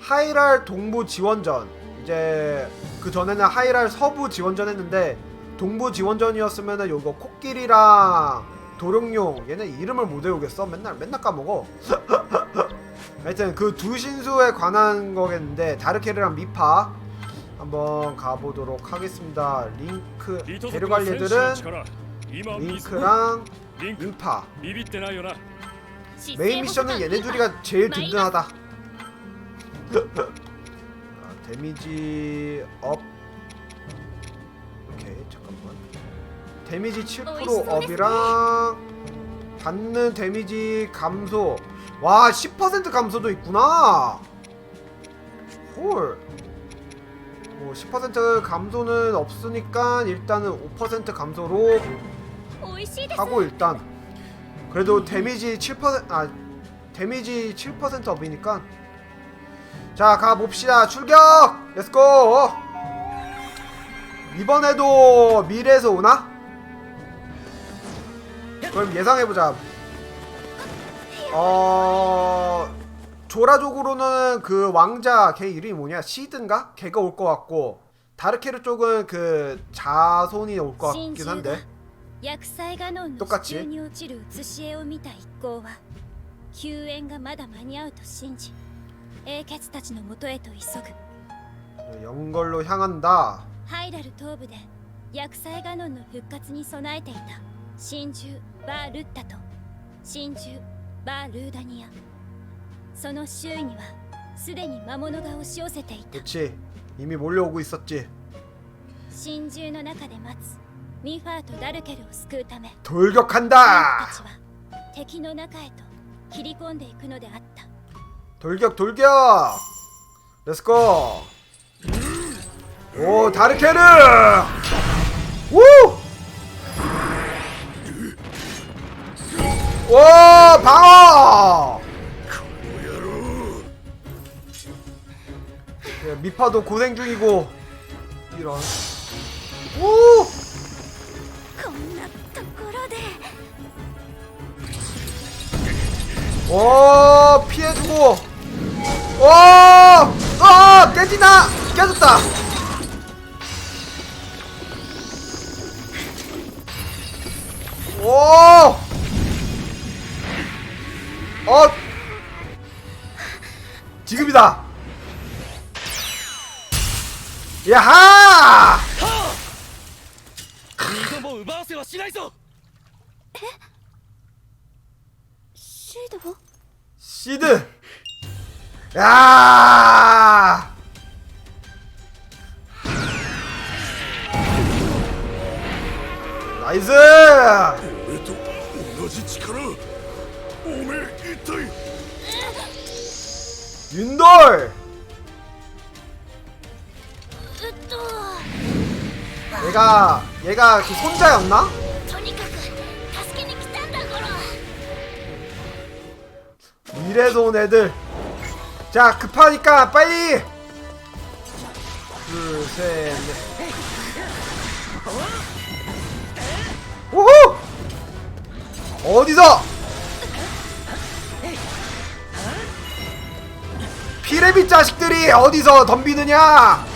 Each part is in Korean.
하이랄 동부 지원전. 이제 그 전에는 하이랄 서부 지원전 했는데 동부 지원전이었으면은 요거 코끼리랑 도룡룡 얘네 이름을 못 외우겠어? 맨날 맨날 까먹어. 하여튼 그 두 신수에 관한 거겠는데 다르케르랑 미파 한번 가보도록 하겠습니다. 링크 데려갈 얘들은 링크랑 미파. 메인 미션은 얘네 둘이가 제일 든든하다. 아, 데미지 업. 오케이 잠깐만. 데미지 7% 업이랑 받는 데미지 감소. 와 10% 감소도 있구나. 헐. 뭐, 10% 감소는 없으니까 일단은 5% 감소로 하고 일단. 그래도 데미지 7%아 데미지 7% 업이니까 자 가봅시다 출격 렛츠고 이번에도 미래에서 오나? 그럼 예상해보자 어 조라족으로는 그 왕자 걔 이름이 뭐냐 시든가? 걔가 올 것 같고 다르케르 쪽은 그 자손이 올 것 같긴 한데 薬剤ガノンの똑같이 支柱に落ちる写し絵を見た一行は救援がまだ間に合うと信じ 英傑たちのもとへと急ぐ 영걸로 향한다 ハイラル東部で薬剤ガノンの復活に備えていた真珠バー・ルッタと真珠バー・ルーダニアその周囲にはすでに魔物が押し寄せていた 그치 이미 몰려오고 있었지 真珠の中で待つミファーとダルケルを救うため 돌격한다 たちは敵の中へと切り込んでいくのであった 돌격 돌격! 렛츠고! 오 다르케르 오! 와 방어! 예, 미파도 고생 중이고 이런. 오! 오 피해주고! 와! 와! 깨지다! 깨졌다! 오! 어! 지금이다! 야하! 뭐? 시드? 시드! 야! 나이스! 윤돌! 얘가 얘가 그 손자였나? 이래서 애들 자 급하니까 빨리! 둘셋넷. 우후! 어디서? 피레빗 자식들이 어디서 덤비느냐?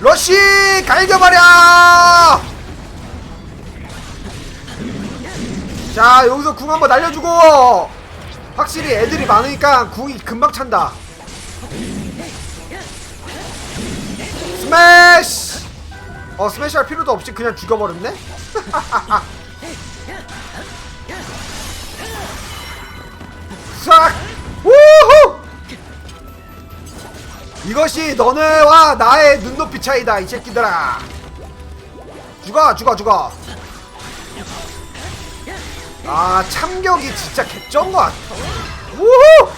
러쉬 갈겨버려! 자 여기서 궁 한번 날려주고 확실히 애들이 많으니까 궁이 금방 찬다. 스매시! 어 스매시 할 필요도 없이 그냥 죽여버렸네? 싹! 우후! 이것이 너네와 나의 눈높이 차이다 이 새끼들아. 죽어 죽어 죽어 아 참격이 진짜 개쩐 것 같아. 우후!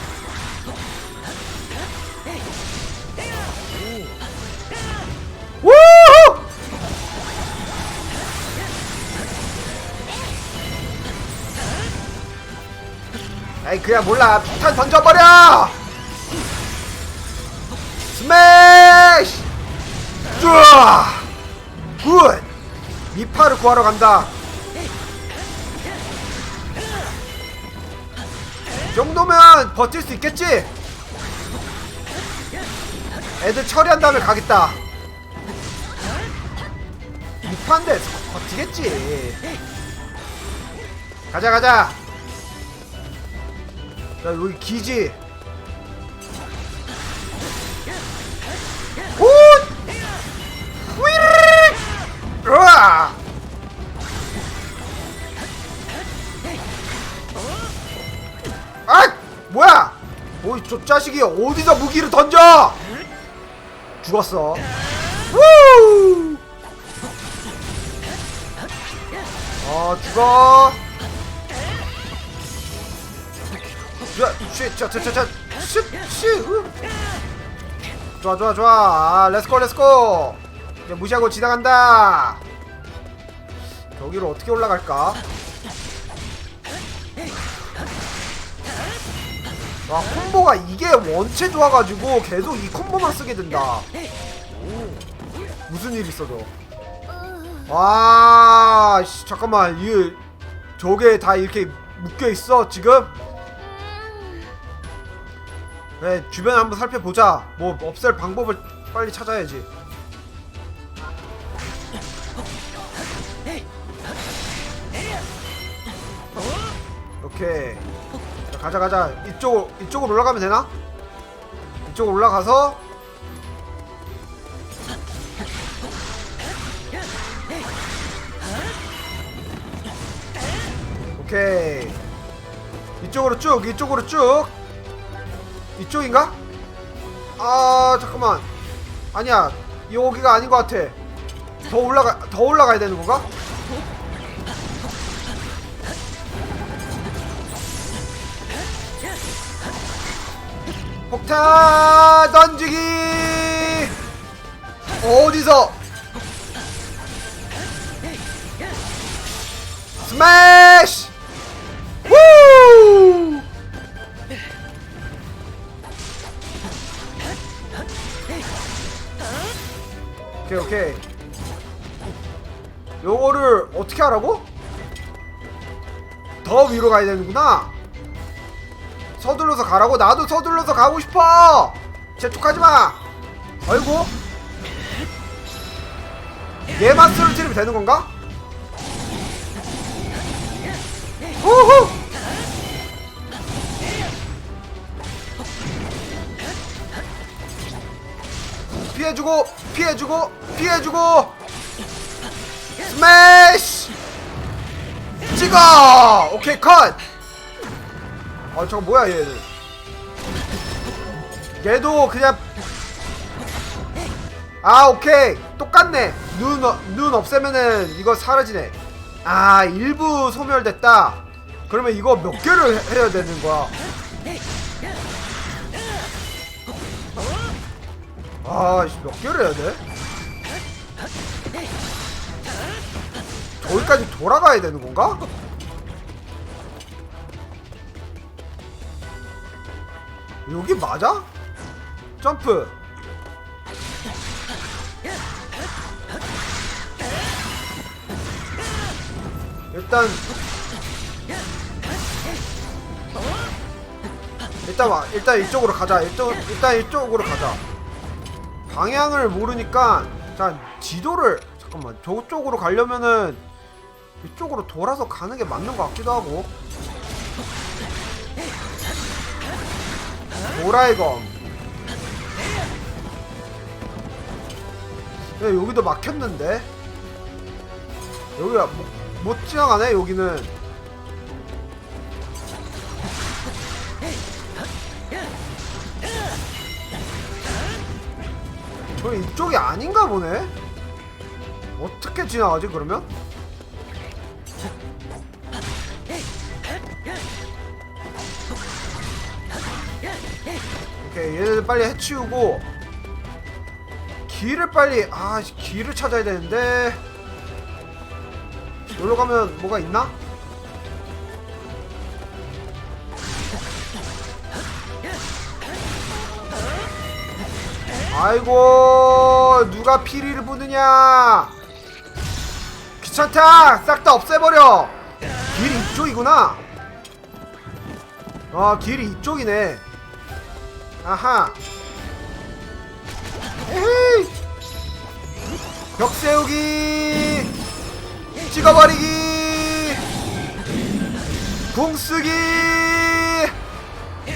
아이 그냥 몰라. 폭탄 던져버려! 스매시! 쭈아 굿! 미파를 구하러 간다 정도면 버틸 수 있겠지? 애들 처리한 다음에 가겠다. 무판데 버티겠지. 가자 가자. 자 여기 기지. 오! 으아! 아! 오이 저 자식이 어디서 무기를 던져? 죽었어. 우! 어 죽어. 좋아, 좋아, 좋아. 아, 렛츠고, 렛츠고. 무시하고 지나간다. 저기로 어떻게 올라갈까? 와 콤보가 이게 원체 좋아가지고 계속 이 콤보만 쓰게 된다. 오, 무슨 일 있어도. 와 씨, 잠깐만. 이 저게 다 이렇게 묶여있어 지금? 그래 주변 한번 살펴보자. 뭐 없앨 방법을 빨리 찾아야지. 오케이. 자, 가자 가자. 이쪽 이쪽으로 올라가면 되나? 이쪽으로 올라가서. 오케이. 이쪽으로 쭉 이쪽으로 쭉. 이쪽인가? 아 잠깐만. 아니야. 여기가 아닌 것 같아. 더 올라가 더 올라가야 되는 건가? 폭탄 던지기! 어디서? 스매시! 후 오케이 오케이. 요거를 어떻게 하라고? 더 위로 가야 되는구나 서둘러서 가라고? 나도 서둘러서 가고 싶어! 재촉하지 마! 아이고 얘만 쓰러뜨리면 되는 건가? 후후! 피해주고 피해주고 피해주고! 스매시! 찍어! 오케이 컷 아 저거 뭐야 얘는 얘도 그냥 아 오케이. 똑같네. 눈, 어- 눈 없애면은 이거 사라지네. 아 일부 소멸됐다. 그러면 이거 몇 개를 해- 해야 되는 거야? 아몇 개를 해야 돼? 저기까지 돌아가야 되는 건가? 여기 맞아? 점프. 일단 일단 와 일단 이쪽으로 가자. 일단 일단 이쪽으로 가자. 방향을 모르니까 자 지도를 잠깐만 저쪽으로 가려면은 이쪽으로 돌아서 가는 게 맞는 것 같기도 하고 도라이검. 야, 여기도 막혔는데? 여기가 못, 못 지나가네 여기는. 저 이쪽이 아닌가 보네? 어떻게 지나가지 그러면? 얘네들 빨리 해치우고 길을 빨리 아 씨, 길을 찾아야 되는데. 여기로 가면 뭐가 있나? 아이고 누가 피리를 부느냐. 귀찮다. 싹 다 없애버려. 길 이쪽이구나. 아 길이 이쪽이네 아하. 벽 세우기. 찍어버리기. 궁 쓰기.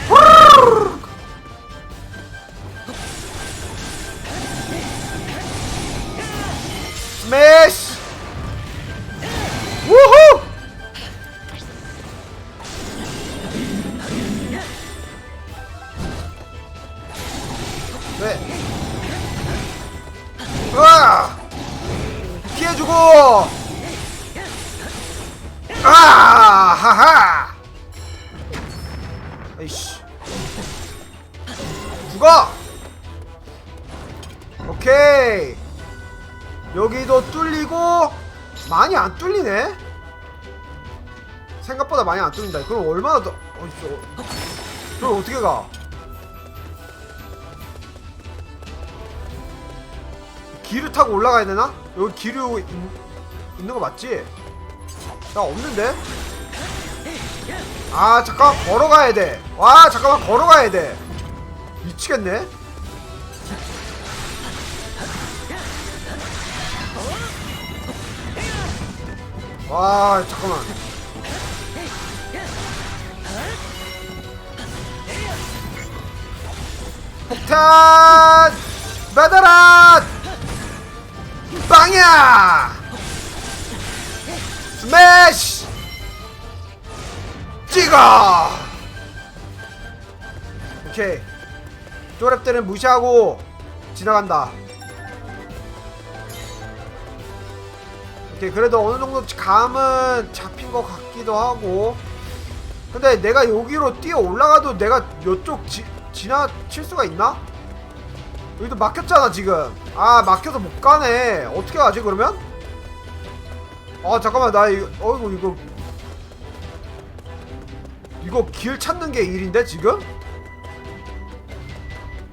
후루룩. 뚫린다. 그럼 얼마나 더, 어이씨. 그럼 어떻게 가? 기류 타고 올라가야 되나? 여기 기류 있, 있는 거 맞지? 나 없는데? 아 잠깐 걸어가야 돼 와 잠깐만 걸어가야 돼 미치겠네 와 잠깐만 폭탄 받아라 빵야! 스매시 찍어! 오케이. 쪼랩들은 무시하고 지나간다. 오케이 그래도 어느 정도 감은 잡힌 것 같기도 하고. 근데 내가 여기로 뛰어 올라가도 내가 이쪽 지, 지나칠 수가 있나? 여기도 막혔잖아 지금 아 막혀서 못 가네 어떻게 하지 그러면? 아 잠깐만 나 이거 어이구 이거 이거 길 찾는 게 일인데 지금?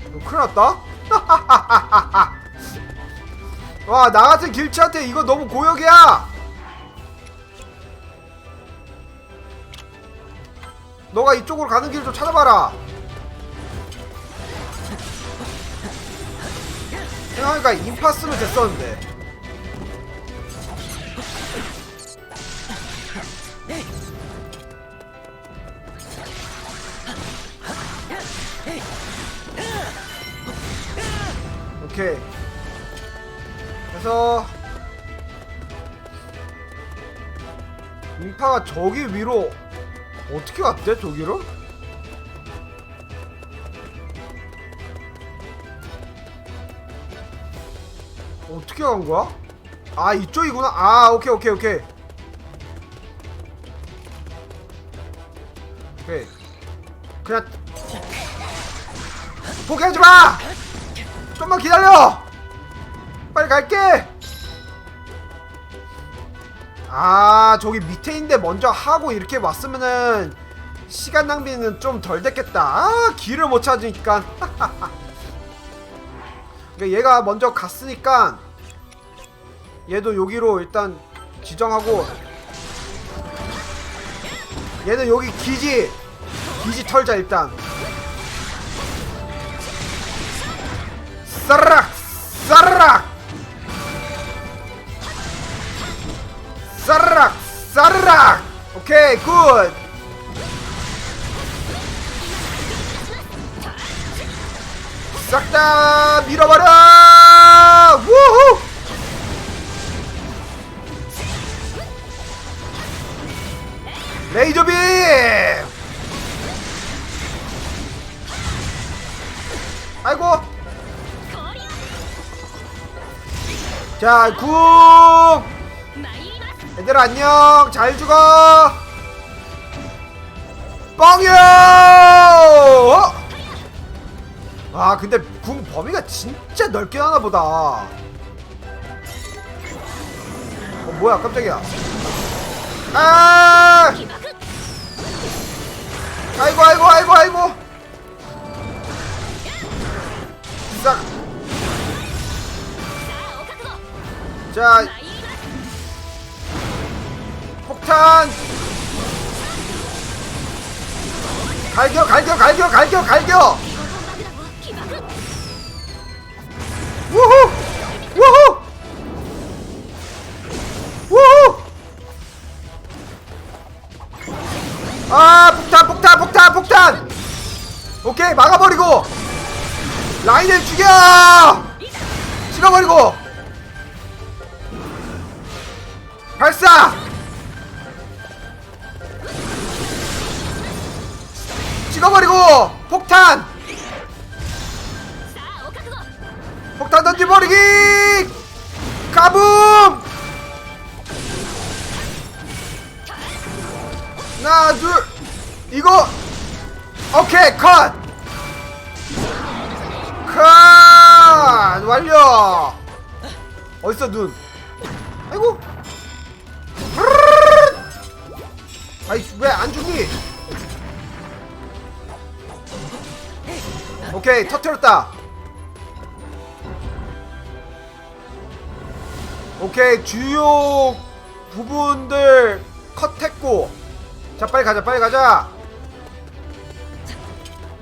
이거 큰일 났다 와 나같은 길치한테 이거 너무 고역이야 너가 이쪽으로 가는 길 좀 찾아봐라 생각하니까 인파 쓰면 됐었는데 오케이 그래서 인파가 저기 위로 어떻게 갔대 저기로? 어떻게 간 거야? 아 이쪽이구나. 아 오케이 오케이 오케이. 오케이. 그냥 포기하지 마! 좀만 기다려! 빨리 갈게! 아 저기 밑에인데 먼저 하고 이렇게 왔으면은 시간 낭비는 좀 덜 됐겠다. 아 길을 못 찾으니까 그러니까 얘가 먼저 갔으니까 얘도 여기로 일단 지정하고 얘는 여기 기지 기지 털자 일단. 싸르락 싸르락. 싸르락 싸르락. 오케이 굿 자, 궁! 얘들 안녕! 잘 죽어! 뻥이요! 어? 아, 근데 궁 범위가 진짜 넓긴 하나 보다. 어, 뭐야, 깜짝이야. 아! 아이고, 아이고, 아이고, 아이고! 싹! 자, 폭탄! 갈겨 갈겨 갈겨 起爆 우후! 우후! 우후! 아 폭탄 폭탄 폭탄 폭탄! 오케이 막아버리고! 라인을 죽여! 찍어버리고 발사! 찍어버리고! 폭탄! 폭탄 던지버리기! 까붐! 하나 둘 이거 오케이 컷! 컷! 완료! 어딨어 눈 아이고 아이 왜 안 죽니? 오케이 터뜨렸다. 오케이 주요 부분들 컷했고. 자 빨리 가자 빨리 가자.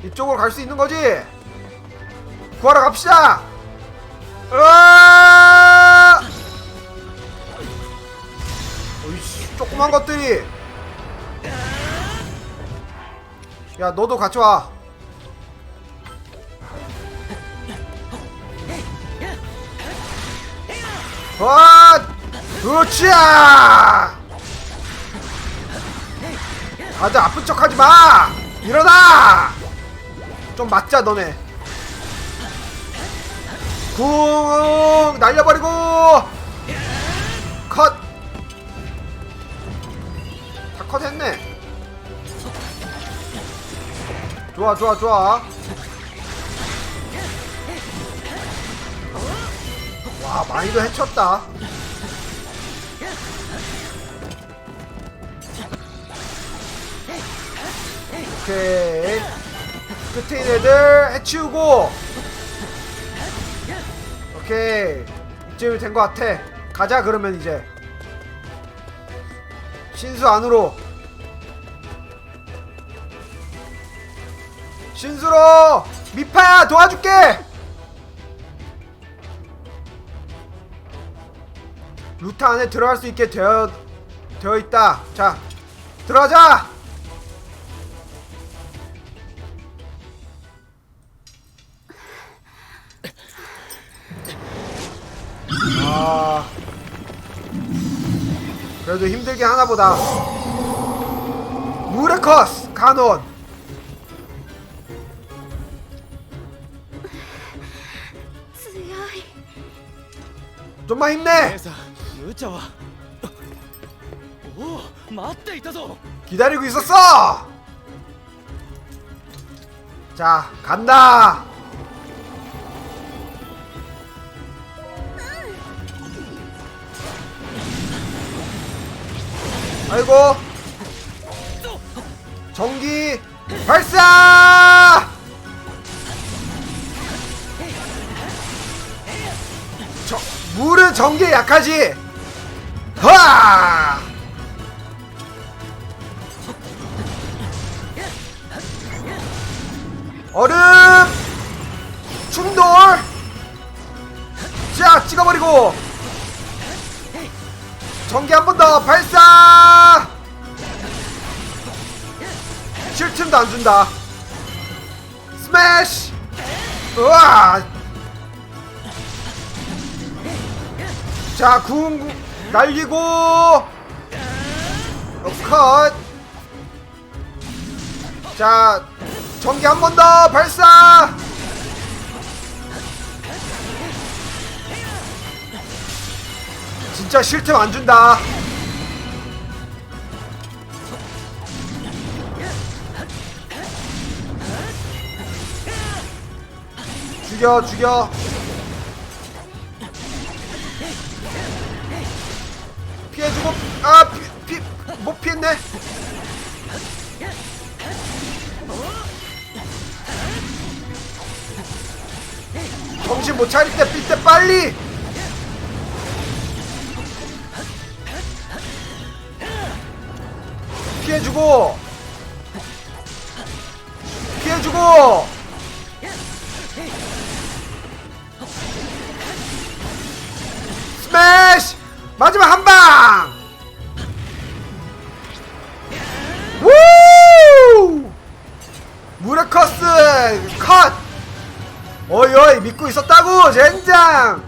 이쪽으로 갈 수 있는 거지? 구하러 갑시다. 으아 어이씨 조그만 것들이 야 너도 같이 와 와, 그렇지야. 다들 아픈 척 하지 마. 일어나. 좀 맞자 너네. 궁 날려버리고 컷. 다 컷했네. 좋아 좋아 좋아. 와 많이도 해쳤다. 오케이. 끝에 있는 애들 해치우고. 오케이. 이쯤이 된 것 같아. 가자 그러면 이제. 신수 안으로 신수로 미파야 도와줄게 루타 안에 들어갈 수 있게 되어 되어 있다. 자, 들어가자. 아, 그래도 힘들게 하나 보다. 무레커스 가논. 좀만 힘내. 姉さん無茶はおお待っていたぞ 기다리고 있었어. 자, 간다. 아이고. 전기 발사! 물은 전기에 약하지. 하! 얼음! 충돌! 자 찍어버리고. 전기 한 번 더 발사! 쉴 틈도 안 준다. 스매시! 우와 자 궁 날리고 어, 컷 자, 전기 한 번 더 발사! 진짜 쉴틈안 준다. 죽여, 죽여. 정신 못 차릴 때 삘 때 빨리. 피해주고. 피해주고. 스매시! 마지막 한방! 우! 무레커스 컷 어이 어이 믿고 있었다고 젠장!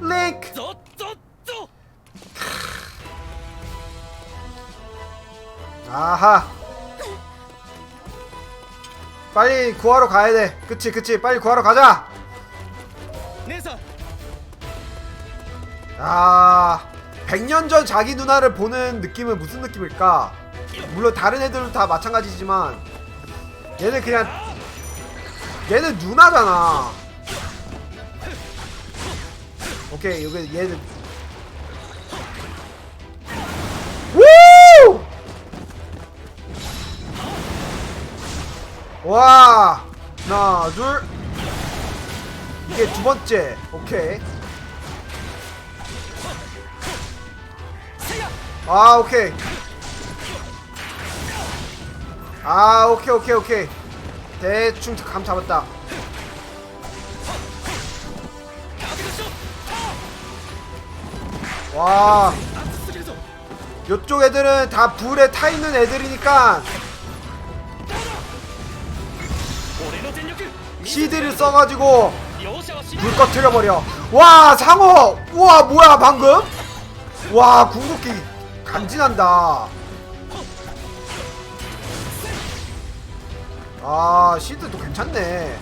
링크 아하. 빨리 구하러 가야돼. 그치 그치. 빨리 구하러 가자! 아 100년 전 자기 누나를 보는 느낌은 무슨 느낌일까? 물론 다른 애들도 다 마찬가지지만 얘는 그냥 얘는 누나잖아. 오케이 여기 얘는. 우! 와 하나 둘. 이게 두 번째. 오케이. 아 오케이. 아 오케이 오케이 오케이 대충 감 잡았다. 와. 요쪽 애들은 다 불에 타있는 애들이니까 시드를 써가지고 불 꺼트려버려. 와 상어 우와 뭐야 방금? 와 궁극기. 간지난다. 아 시드도 괜찮네